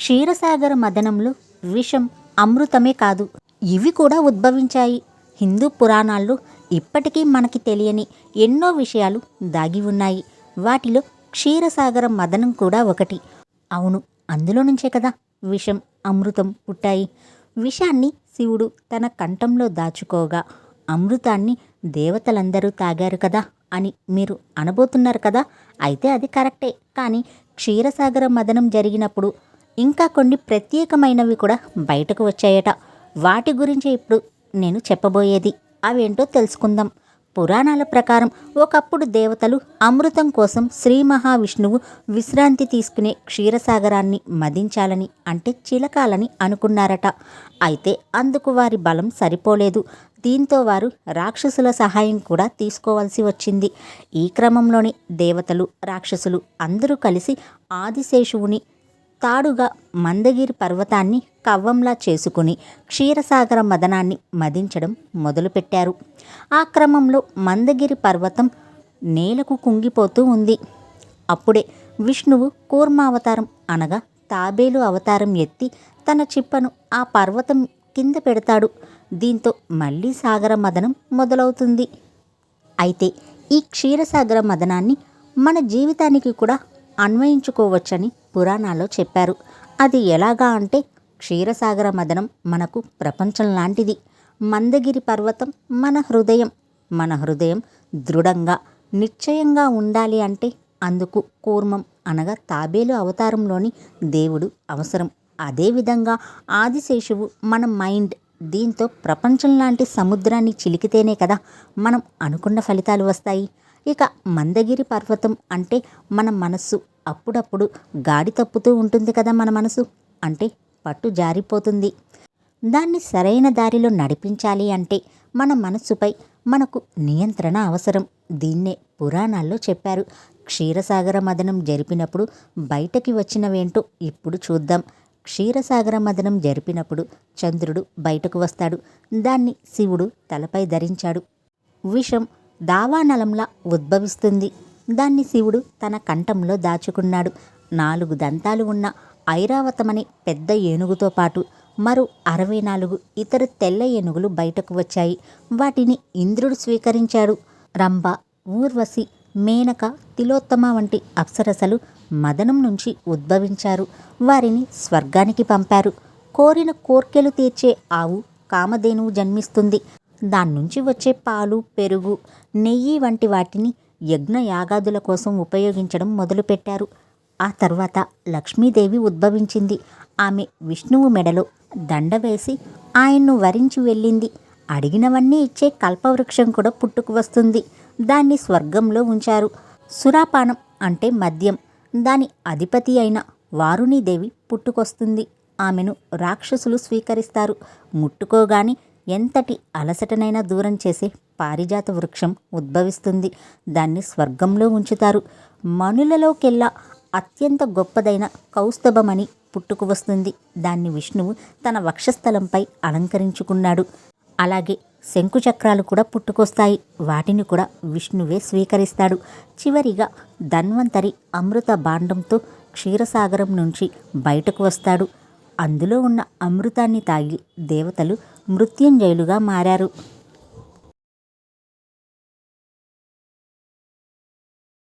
క్షీరసాగర మదనంలో విషం అమృతమే కాదు ఇవి కూడా ఉద్భవించాయి. హిందూ పురాణాల్లో ఇప్పటికీ మనకి తెలియని ఎన్నో విషయాలు దాగి ఉన్నాయి. వాటిలో క్షీరసాగర మదనం కూడా ఒకటి. అవును అందులో నుంచే కదా విషం అమృతం పుట్టాయి. విషాన్ని శివుడు తన కంఠంలో దాచుకోగా అమృతాన్ని దేవతలందరూ తాగారు కదా అని మీరు అనబోతున్నారు కదా? అయితే అది కరెక్టే. కానీ క్షీరసాగర మదనం జరిగినప్పుడు ఇంకా కొన్ని ప్రత్యేకమైనవి కూడా బయటకు వచ్చాయట. వాటి గురించి ఇప్పుడు నేను చెప్పబోయేది. అవేంటో తెలుసుకుందాం. పురాణాల ప్రకారం ఒకప్పుడు దేవతలు అమృతం కోసం శ్రీ మహావిష్ణువు విశ్రాంతి తీసుకునే క్షీరసాగరాన్ని మదించాలని అంటే చిలకాలని అనుకున్నారట. అయితే అందుకు వారి బలం సరిపోలేదు. దీంతో వారు రాక్షసుల సహాయం కూడా తీసుకోవాల్సి వచ్చింది. ఈ క్రమంలోనే దేవతలు రాక్షసులు అందరూ కలిసి ఆదిశేషువుని తాడుగా మందగిరి పర్వతాన్ని కవ్వంలా చేసుకుని క్షీరసాగర మదనాన్ని మదించడం మొదలుపెట్టారు. ఆ క్రమంలో మందగిరి పర్వతం నేలకు కుంగిపోతూ ఉంది. అప్పుడే విష్ణువు కూర్మావతారం అనగా తాబేలు అవతారం ఎత్తి తన చిప్పను ఆ పర్వతం కింద పెడతాడు. దీంతో మళ్ళీ సాగర మదనం మొదలవుతుంది. అయితే ఈ క్షీరసాగర మదనాన్ని మన జీవితానికి కూడా అన్వయించుకోవచ్చని పురాణాల్లో చెప్పారు. అది ఎలాగా అంటే క్షీరసాగర మదనం మనకు ప్రపంచం లాంటిది. మందగిరి పర్వతం మన హృదయం. మన హృదయం దృఢంగా నిశ్చయంగా ఉండాలి అంటే అందుకు కూర్మం అనగా తాబేలు అవతారంలోని దేవుడు అవసరం. అదేవిధంగా ఆదిశేషువు మన మైండ్ దీంతో ప్రపంచం లాంటి సముద్రాన్ని చిలికితేనే కదా మనం అనుకున్న ఫలితాలు వస్తాయి. ఇక మందగిరి పర్వతం అంటే మన మనస్సు అప్పుడప్పుడు గాడి తప్పుతూ ఉంటుంది కదా మన మనసు. అంటే పట్టు జారిపోతుంది. దాన్ని సరైన దారిలో నడిపించాలి అంటే మన మనస్సుపై మనకు నియంత్రణ అవసరం. దీన్నే పురాణాల్లో చెప్పారు. క్షీరసాగర మదనం జరిపినప్పుడు బయటకి వచ్చినవేంటో ఇప్పుడు చూద్దాం. క్షీరసాగర మదనం జరిపినప్పుడు చంద్రుడు బయటకు వస్తాడు. దాన్ని శివుడు తలపై ధరించాడు. విషం దావానలంలా ఉద్భవిస్తుంది. దాన్ని శివుడు తన కంఠంలో దాచుకున్నాడు. నాలుగు దంతాలు ఉన్న ఐరావతమనే పెద్ద ఏనుగుతో పాటు మరో అరవై నాలుగు ఇతర తెల్ల ఏనుగులు బయటకు వచ్చాయి. వాటిని ఇంద్రుడు స్వీకరించాడు. రంభ ఊర్వశి మేనక తిలోత్తమ వంటి అప్సరసలు మదనం నుంచి ఉద్భవించారు. వారిని స్వర్గానికి పంపారు. కోరిన కోర్కెలు తీర్చే ఆవు కామధేనువు జన్మిస్తుంది. దాని నుంచి వచ్చే పాలు పెరుగు నెయ్యి వంటి వాటిని యజ్ఞ యాగాదుల కోసం ఉపయోగించడం మొదలుపెట్టారు. ఆ తర్వాత లక్ష్మీదేవి ఉద్భవించింది. ఆమె విష్ణువు మెడలో దండ వేసి ఆయన్ను వరించి వెళ్ళింది. అడిగినవన్నీ ఇచ్చే కల్పవృక్షం కూడా పుట్టుకు వస్తుంది. దాన్ని స్వర్గంలో ఉంచారు. సురాపానం అంటే మద్యం. దాని అధిపతి అయిన వారుణీదేవి పుట్టుకొస్తుంది. ఆమెను రాక్షసులు స్వీకరిస్తారు. ముట్టుకోగాని ఎంతటి అలసటనైనా దూరం చేసే పారిజాత వృక్షం ఉద్భవిస్తుంది. దాన్ని స్వర్గంలో ఉంచుతారు. మనులలోకెల్లా అత్యంత గొప్పదైన కౌస్తభమని పుట్టుకు వస్తుంది. దాన్ని విష్ణువు తన వక్షస్థలంపై అలంకరించుకున్నాడు. అలాగే శంకుచక్రాలు కూడా పుట్టుకొస్తాయి. వాటిని కూడా విష్ణువే స్వీకరిస్తాడు. చివరిగా ధన్వంతరి అమృత భాండంతో క్షీరసాగరం నుంచి బయటకు వస్తాడు. అందులో ఉన్న అమృతాన్ని తాగి దేవతలు మృత్యుంజయులుగా మారారు.